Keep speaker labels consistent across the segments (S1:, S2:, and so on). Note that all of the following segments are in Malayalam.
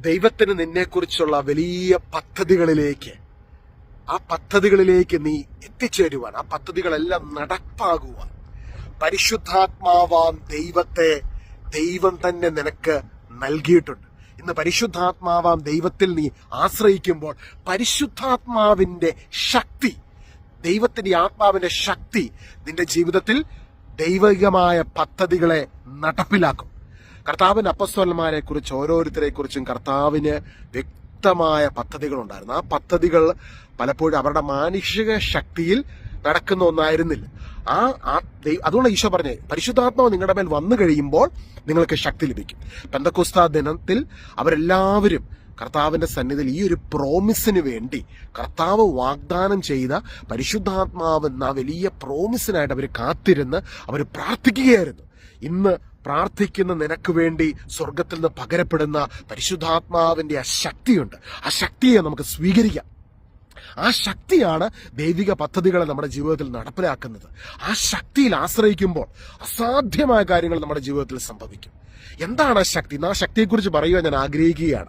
S1: ദൈവത്തിന് നിന്നെക്കുറിച്ചുള്ള വലിയ പദ്ധതികളിലേക്ക് ആ പദ്ധതികളിലേക്ക് നീ എത്തിച്ചേരുവാൻ ആ പദ്ധതികളെല്ലാം നടപ്പാകുവാൻ. പരിശുദ്ധാത്മാവാം ദൈവത്തെ ദൈവം തന്നെ നിനക്ക് നൽകിയിട്ടുണ്ട്. ഇന്ന് പരിശുദ്ധാത്മാവാം ദൈവത്തിൽ നീ ആശ്രയിക്കുമ്പോൾ പരിശുദ്ധാത്മാവിന്റെ ശക്തി ദൈവത്തിന്റെ ആത്മാവിന്റെ ശക്തി നിന്റെ ജീവിതത്തിൽ ദൈവികമായ പദ്ധതികളെ നടപ്പിലാക്കും. കർത്താവിന്റെ അപ്പസ്വലന്മാരെ കുറിച്ച് ഓരോരുത്തരെ കുറിച്ചും കർത്താവിന് വ്യക്തമായ പദ്ധതികളുണ്ടായിരുന്നു. ആ പദ്ധതികൾ പലപ്പോഴും അവരുടെ മാനുഷിക ശക്തിയിൽ നടക്കുന്ന ഒന്നായിരുന്നില്ല. ആ അതുകൊണ്ട് ഈശോ പറഞ്ഞേ പരിശുദ്ധാത്മാവ് നിങ്ങളുടെ മേൽ വന്നു കഴിയുമ്പോൾ നിങ്ങൾക്ക് ശക്തി ലഭിക്കും. പെന്തക്കുസ്ത ദിനത്തിൽ അവരെല്ലാവരും കർത്താവിന്റെ സന്നിധിയിൽ ഈ ഒരു പ്രോമിസിന് വേണ്ടി കർത്താവ് വാഗ്ദാനം ചെയ്ത പരിശുദ്ധാത്മാവ് എന്ന വലിയ പ്രോമിസിനായിട്ട് അവർ കാത്തിരുന്ന് അവർ പ്രാർത്ഥിക്കുകയായിരുന്നു. ഇന്ന് പ്രാർത്ഥിക്കുന്ന നിനക്ക് വേണ്ടി സ്വർഗത്തിൽ നിന്ന് പകരപ്പെടുന്ന പരിശുദ്ധാത്മാവിന്റെ ആ ശക്തിയുണ്ട്. ആ ശക്തിയെ നമുക്ക് സ്വീകരിക്കാം. ആ ശക്തിയാണ് ദൈവിക പദ്ധതികളെ നമ്മുടെ ജീവിതത്തിൽ നടപ്പിലാക്കുന്നത്. ആ ശക്തിയിൽ ആശ്രയിക്കുമ്പോൾ അസാധ്യമായ കാര്യങ്ങൾ നമ്മുടെ ജീവിതത്തിൽ സംഭവിക്കും. എന്താണ് ആ ശക്തി? ആ ശക്തിയെക്കുറിച്ച് പറയുവാൻ ഞാൻ ആഗ്രഹിക്കുകയാണ്.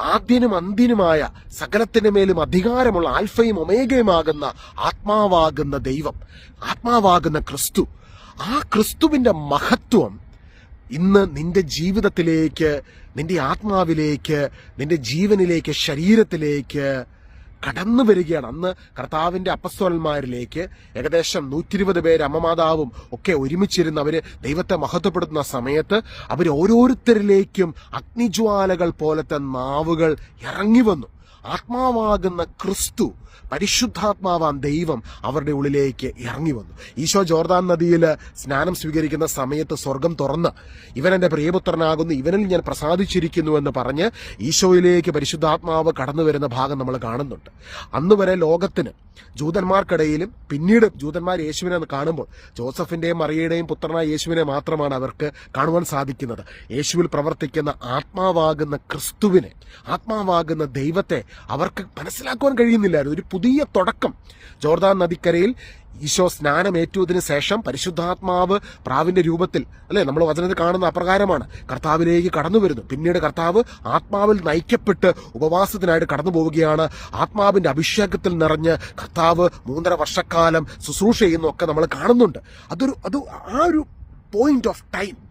S1: ആദ്യനും അന്തിനുമായ സകലത്തിന് മേലും അധികാരമുള്ള ആൽഫയും ഒമേഗയുമാകുന്ന ആത്മാവാകുന്ന ദൈവം ആത്മാവാകുന്ന ക്രിസ്തു. ആ ക്രിസ്തുവിന്റെ മഹത്വം ഇന്ന് നിന്റെ ജീവിതത്തിലേക്ക് നിന്റെ ആത്മാവിലേക്ക് നിന്റെ ജീവനിലേക്ക് ശരീരത്തിലേക്ക് കടന്നു വരികയാണ്. അന്ന് കർത്താവിന്റെ അപ്പസ്വലന്മാരിലേക്ക് ഏകദേശം നൂറ്റിരുപത് പേര് അമ്മമാതാവും ഒക്കെ ഒരുമിച്ചിരുന്ന് അവർ ദൈവത്തെ മഹത്വപ്പെടുത്തുന്ന സമയത്ത് അവർ ഓരോരുത്തരിലേക്കും അഗ്നിജ്വാലകൾ പോലത്തെ നാവുകൾ ഇറങ്ങി വന്നു. ആത്മാവാകുന്ന ക്രിസ്തു പരിശുദ്ധാത്മാവാൻ ദൈവം അവരുടെ ഉള്ളിലേക്ക് ഇറങ്ങി വന്നു. ഈശോ ജോർദാൻ നദിയിൽ സ്നാനം സ്വീകരിക്കുന്ന സമയത്ത് സ്വർഗം തുറന്ന് ഇവൻ എന്റെ പ്രിയപുത്രനാകുന്നു ഇവനിൽ ഞാൻ പ്രസാദിച്ചിരിക്കുന്നു എന്ന് പറഞ്ഞ് ഈശോയിലേക്ക് പരിശുദ്ധാത്മാവ് കടന്നു വരുന്ന ഭാഗം നമ്മൾ കാണുന്നുണ്ട്. അന്ന് വരെ ലോകത്തിന് ജൂതന്മാർക്കിടയിലും പിന്നീട് ജൂതന്മാർ യേശുവിനെ കാണുമ്പോൾ ജോസഫിന്റെയും മറിയയുടെയും പുത്രനായ യേശുവിനെ മാത്രമാണ് അവർക്ക് കാണുവാൻ സാധിക്കുന്നത്. യേശുവിൽ പ്രവർത്തിക്കുന്ന ആത്മാവാകുന്ന ക്രിസ്തുവിനെ ആത്മാവാകുന്ന ദൈവത്തെ അവർക്ക് മനസ്സിലാക്കുവാൻ കഴിയുന്നില്ലായിരുന്നു. ഒരു പുതിയ തുടക്കം. ജോർദാൻ നദിക്കരയിൽ ഈശോ സ്നാനമേറ്റുവതിന് ശേഷം പരിശുദ്ധാത്മാവ് പ്രാവിന്റെ രൂപത്തിൽ അല്ലേ? നമ്മൾ വചനത്തിൽ കാണുന്ന അപ്രകാരമാണ്. കർത്താവിലേക്ക് കടന്നു വരുന്നു. പിന്നീട് കർത്താവ് ആത്മാവിൽ നയിക്കപ്പെട്ട് ഉപവാസത്തിനായിട്ട് കടന്നു പോവുകയാണ്. ആത്മാവിന്റെ അഭിഷേകത്തിൽ നിറഞ്ഞ് കർത്താവ് മൂന്നര വർഷക്കാലം ശുശ്രൂഷ ചെയ്യുന്നൊക്കെ നമ്മൾ കാണുന്നുണ്ട്. അതൊരു അത് ആ ഒരു പോയിന്റ് ഓഫ് ടൈം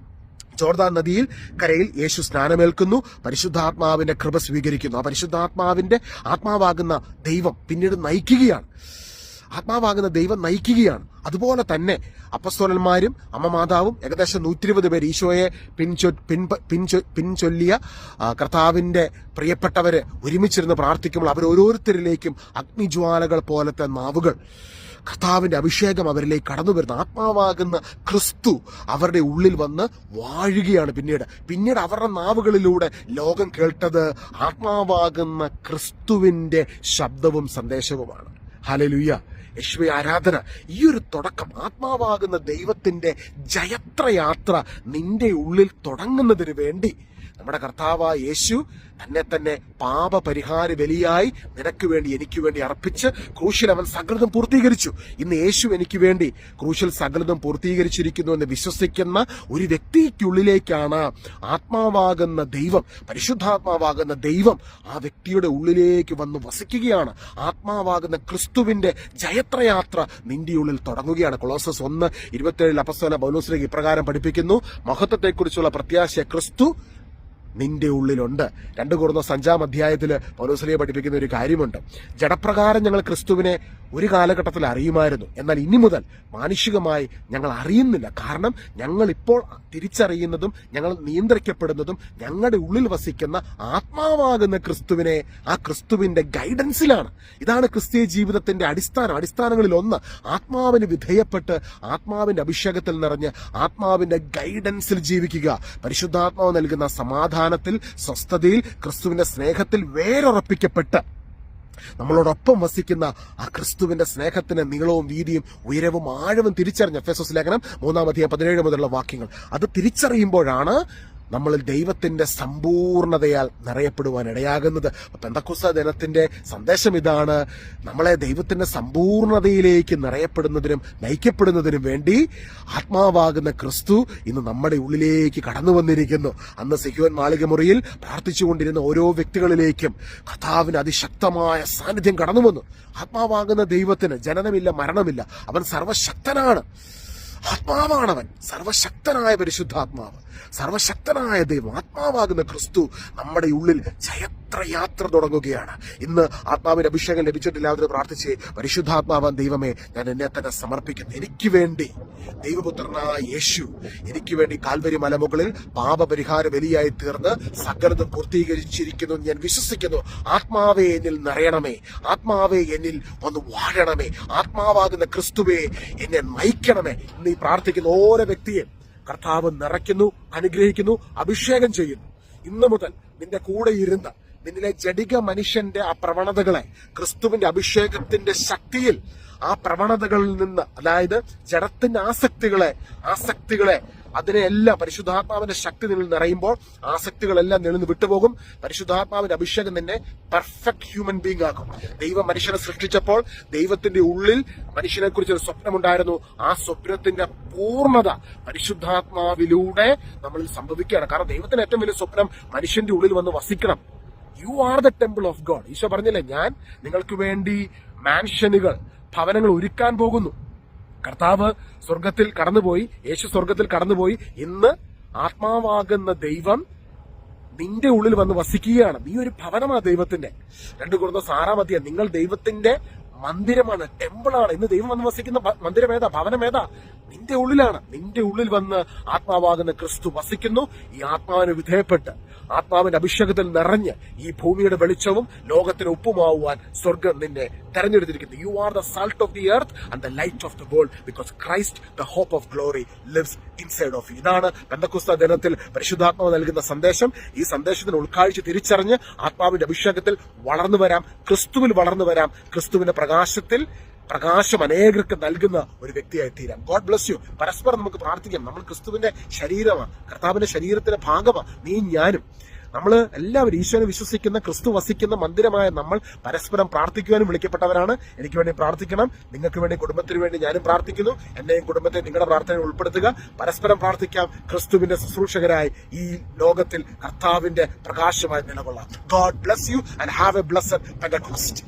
S1: ജോർദാൻ നദിയിൽ കരയിൽ യേശു സ്നാനമേൽക്കുന്നു. പരിശുദ്ധാത്മാവിന്റെ കൃപ സ്വീകരിക്കുന്നു. ആ പരിശുദ്ധാത്മാവിന്റെ ആത്മാവാകുന്ന ദൈവം പിന്നീട് നയിക്കുകയാണ്. ആത്മാവാകുന്ന ദൈവം നയിക്കുകയാണ്. അതുപോലെ തന്നെ അപ്പസ്തോലന്മാരും അമ്മമാതാവും ഏകദേശം നൂറ്റിരുപത് പേർ ഈശോയെ പിൻചൊ പിൻ പിൻചൊ പിൻചൊല്ലിയ കർത്താവിന്റെ പ്രിയപ്പെട്ടവര് ഒരുമിച്ചിരുന്ന് പ്രാർത്ഥിക്കുമ്പോൾ അവർ ഓരോരുത്തരിലേക്കും അഗ്നിജ്വാലകൾ പോലത്തെ നാവുകൾ കർത്താവിന്റെ അഭിഷേകം അവരിലേക്ക് കടന്നു വരുന്ന ആത്മാവാകുന്ന ക്രിസ്തു അവരുടെ ഉള്ളിൽ വന്ന് വാഴുകയാണ് പിന്നീട്. പിന്നീട് അവരുടെ നാവുകളിലൂടെ ലോകം കേട്ടത് ആത്മാവാകുന്ന ക്രിസ്തുവിന്റെ ശബ്ദവും സന്ദേശവുമാണ്. ഹലലുയ്യ യശ്വ ആരാധന ഈ ഒരു തുടക്കം ആത്മാവാകുന്ന ദൈവത്തിന്റെ ജയത്രയാത്ര നിന്റെ ഉള്ളിൽ തുടങ്ങുന്നതിന് വേണ്ടി നമ്മുടെ കർത്താവായ യേശു തന്നെ തന്നെ പാപപരിഹാര ബലിയായി നിനക്ക് വേണ്ടി എനിക്ക് വേണ്ടി അർപ്പിച്ച് ക്രൂശിൽ അവൻ സകലതും പൂർത്തീകരിച്ചു. ഇന്ന് യേശു എനിക്ക് വേണ്ടി ക്രൂശിൽ സകലതും പൂർത്തീകരിച്ചിരിക്കുന്നു എന്ന് വിശ്വസിക്കുന്ന ഒരു വ്യക്തിക്കുള്ളിലേക്കാണ് ആത്മാവാകുന്ന ദൈവം പരിശുദ്ധാത്മാവാകുന്ന ദൈവം ആ വ്യക്തിയുടെ ഉള്ളിലേക്ക് വന്ന് വസിക്കുകയാണ്. ആത്മാവാകുന്ന ക്രിസ്തുവിന്റെ ജയത്രയാത്ര നിന്റെ ഉള്ളിൽ തുടങ്ങുകയാണ്. കൊളോസസ് ഒന്ന് ഇരുപത്തിയേഴിൽ അപസ്വല പൗലോസിലേക്ക് ഇപ്രകാരം പഠിപ്പിക്കുന്നു മഹത്വത്തെക്കുറിച്ചുള്ള പ്രത്യാശ ക്രിസ്തു നിന്റെ ഉള്ളിലുണ്ട്. രണ്ട് കൂടുന്ന അഞ്ചാം അധ്യായത്തിൽ പൗലോസ്ലിയെ പഠിപ്പിക്കുന്ന ഒരു കാര്യമുണ്ട്. ജഡപ്രകാരം ഞങ്ങൾ ക്രിസ്തുവിനെ ഒരു കാലഘട്ടത്തിൽ അറിയുമായിരുന്നു. എന്നാൽ ഇനി മുതൽ മാനുഷികമായി ഞങ്ങൾ അറിയുന്നില്ല. കാരണം ഞങ്ങൾ ഇപ്പോൾ തിരിച്ചറിയുന്നതും ഞങ്ങൾ നിയന്ത്രിക്കപ്പെടുന്നതും ഞങ്ങളുടെ ഉള്ളിൽ വസിക്കുന്ന ആത്മാവാകുന്ന ക്രിസ്തുവിനെ ആ ക്രിസ്തുവിന്റെ ഗൈഡൻസിലാണ്. ഇതാണ് ക്രിസ്തീയ ജീവിതത്തിന്റെ അടിസ്ഥാനം. അടിസ്ഥാനങ്ങളിൽ ഒന്ന് ആത്മാവിന് വിധേയപ്പെട്ട് ആത്മാവിന്റെ അഭിഷേകത്തിൽ നിറഞ്ഞ് ആത്മാവിന്റെ ഗൈഡൻസിൽ ജീവിക്കുക. പരിശുദ്ധാത്മാവ് നൽകുന്ന സമാധാനത്തിൽ സ്വസ്ഥതയിൽ ക്രിസ്തുവിന്റെ സ്നേഹത്തിൽ വേരുറപ്പിക്കപ്പെട്ട് നമ്മളോടൊപ്പം വസിക്കുന്ന ആ ക്രിസ്തുവിന്റെ സ്നേഹത്തിന് നീളവും വീതിയും ഉയരവും ആഴവും തിരിച്ചറിഞ്ഞ ഫെസോസ് ലേഖനം മൂന്നാം പതിനേഴ് മുതലുള്ള വാക്യങ്ങൾ. അത് തിരിച്ചറിയുമ്പോഴാണ് നമ്മളിൽ ദൈവത്തിന്റെ സമ്പൂർണതയാൽ നിറയപ്പെടുവാൻ ഇടയാകുന്നത്. പെന്തക്കുസ ദിനത്തിന്റെ സന്ദേശം ഇതാണ്. നമ്മളെ ദൈവത്തിന്റെ സമ്പൂർണതയിലേക്ക് നിറയപ്പെടുന്നതിനും നയിക്കപ്പെടുന്നതിനും വേണ്ടി ആത്മാവാകുന്ന ക്രിസ്തു ഇന്ന് നമ്മുടെ ഉള്ളിലേക്ക് കടന്നു വന്നിരിക്കുന്നു. അന്ന് സിഹുവൻ മാളികമുറിയിൽ പ്രാർത്ഥിച്ചുകൊണ്ടിരുന്ന ഓരോ വ്യക്തികളിലേക്കും കഥാവിന് അതിശക്തമായ സാന്നിധ്യം കടന്നു വന്നു. ആത്മാവാകുന്ന ദൈവത്തിന് ജനനമില്ല മരണമില്ല. അവൻ സർവശക്തനാണ്. ആത്മാവാണവൻ. സർവശക്തനായ പരിശുദ്ധാത്മാവ്. സർവശക്തനായ ദൈവം. ആത്മാവാകുന്ന ക്രിസ്തു നമ്മുടെ ഉള്ളിൽ ജയത്രയാത്ര തുടങ്ങുകയാണ്. ഇന്ന് ആത്മാവിന് അഭിഷേകം ലഭിച്ചിട്ടില്ലാതെ പ്രാർത്ഥിച്ച് പരിശുദ്ധാത്മാവാൻ ദൈവമേ ഞാൻ എന്നെ തന്നെ സമർപ്പിക്കുന്നു. എനിക്ക് വേണ്ടി ദൈവപുത്രനായ യേശു എനിക്ക് വേണ്ടി കാൽവരി മലമുകളിൽ പാപപരിഹാര ബലിയായി തീർന്ന് സകലതും പൂർത്തീകരിച്ചിരിക്കുന്നു ഞാൻ വിശ്വസിക്കുന്നു. ആത്മാവെ എന്നിൽ നിറയണമേ. ആത്മാവെ എന്നിൽ ഒന്ന് വാഴണമേ. ആത്മാവാകുന്ന ക്രിസ്തുവെ എന്നെ നയിക്കണമേ. ഈ പ്രാർത്ഥിക്കുന്ന ഓരോ വ്യക്തിയെ കർത്താവ് നിറയ്ക്കുന്നു അനുഗ്രഹിക്കുന്നു അഭിഷേകം ചെയ്യുന്നു. ഇന്നു മുതൽ നിന്റെ കൂടെ ഇരുന്ന് നിന്നിലെ ജടിക മനുഷ്യന്റെ ആ പ്രവണതകളെ ക്രിസ്തുവിന്റെ അഭിഷേകത്തിന്റെ ശക്തിയിൽ ആ പ്രവണതകളിൽ നിന്ന് അതായത് ജഡത്തിന്റെ ആസക്തികളെ ആസക്തികളെ അതിനെല്ലാം പരിശുദ്ധാത്മാവിന്റെ ശക്തി നിന്നിൽ നിറയുമ്പോൾ ആസക്തികളെല്ലാം നിന്നിൽ നിന്ന് വിട്ടുപോകും. പരിശുദ്ധാത്മാവിന്റെ അഭിഷേകം നിന്നെ പെർഫെക്റ്റ് ഹ്യൂമൻ ബീങ് ആക്കും. ദൈവം മനുഷ്യനെ സൃഷ്ടിച്ചപ്പോൾ ദൈവത്തിന്റെ ഉള്ളിൽ മനുഷ്യനെ കുറിച്ച് ഒരു സ്വപ്നമുണ്ടായിരുന്നു. ആ സ്വപ്നത്തിന്റെ പൂർണത പരിശുദ്ധാത്മാവിലൂടെ നമ്മൾ സംഭവിക്കുകയാണ്. കാരണം ദൈവത്തിന് ഏറ്റവും വലിയ സ്വപ്നം മനുഷ്യന്റെ ഉള്ളിൽ വന്ന് വസിക്കണം. You are the temple of God Eesho പറഞ്ഞില്ലേ ഞാൻ നിങ്ങൾക്ക് വേണ്ടി മാൻഷനുകൾ ഭവനങ്ങൾ ഒരുക്കാൻ പോകുന്നു. കർത്താവ് സ്വർഗത്തിൽ കടന്നുപോയി യേശു സ്വർഗത്തിൽ കടന്നുപോയി ഇന്ന് ആത്മാവാകുന്ന ദൈവം നിന്റെ ഉള്ളിൽ വന്ന് വസിക്കുകയാണ്. നീ ഒരു ഭവനമാണ് ദൈവത്തിന്റെ. രണ്ടു കുറഞ്ഞ സാറാമതിയ നിങ്ങൾ ദൈവത്തിന്റെ മന്ദിരമാണ് ടെമ്പിളാണ്. ഇന്ന് ദൈവം വന്ന് വസിക്കുന്ന മന്ദിരം ഏതാ? ഭവനം ഏതാ? നിന്റെ ഉള്ളിലാണ്. നിന്റെ ഉള്ളിൽ വന്ന് ആത്മാവാകുന്ന ക്രിസ്തു വസിക്കുന്നു. ഈ ആത്മാവിന് വിധേയപ്പെട്ട് ആത്മാവിന്റെ അഭിഷേകത്തിൽ നിറഞ്ഞ് ഈ ഭൂമിയുടെ വെളിച്ചവും ലോകത്തിന് ഉപ്പുമാവുവാൻ സ്വർഗം നിന്നെ തെരഞ്ഞെടുത്തിരിക്കുന്നു. You are the salt of the earth and the light of the world because Christ the hope of glory lives inside of ഇതാണ് ബന്ധക്കുസ്ത ദിനത്തിൽ പരിശുദ്ധാത്മാവ് നൽകുന്ന സന്ദേശം. ഈ സന്ദേശത്തിന് ഉൾക്കാഴ്ച തിരിച്ചറിഞ്ഞ് ആത്മാവിന്റെ അഭിഷേകത്തിൽ വളർന്നു വരാം. ക്രിസ്തുവിൽ വളർന്നു വരാം. ക്രിസ്തുവിന്റെ പ്രകാശത്തിൽ പ്രകാശം അനേകർക്ക് നൽകുന്ന ഒരു വ്യക്തിയായി തീരാം. ഗോഡ് ബ്ലസ് യു പരസ്പരം നമുക്ക് പ്രാർത്ഥിക്കാം. നമ്മൾ ക്രിസ്തുവിന്റെ ശരീരമാണ്. കർത്താവിന്റെ ശരീരത്തിന്റെ ഭാഗമാണ്. നീ ഞാനും. നമ്മൾ എല്ലാവരും ഈശോനെ വിശ്വസിക്കുന്ന ക്രിസ്തു വസിക്കുന്ന മന്ദിരമായ നമ്മൾ പരസ്പരം പ്രാർത്ഥിക്കുവാനും വിളിക്കപ്പെട്ടവരാണ്. എനിക്ക് വേണ്ടി പ്രാർത്ഥിക്കണം. നിങ്ങൾക്ക് വേണ്ടി കുടുംബത്തിന് വേണ്ടി ഞാനും പ്രാർത്ഥിക്കുന്നു. എന്നെയും കുടുംബത്തെ നിങ്ങളുടെ പ്രാർത്ഥനയിൽ ഉൾപ്പെടുത്തുക. പരസ്പരം പ്രാർത്ഥിക്കാം. ക്രിസ്തുവിന്റെ ശുശ്രൂഷകരായി ഈ ലോകത്തിൽ കർത്താവിന്റെ പ്രകാശമായി നിലകൊള്ളാം. God bless you and have a blessed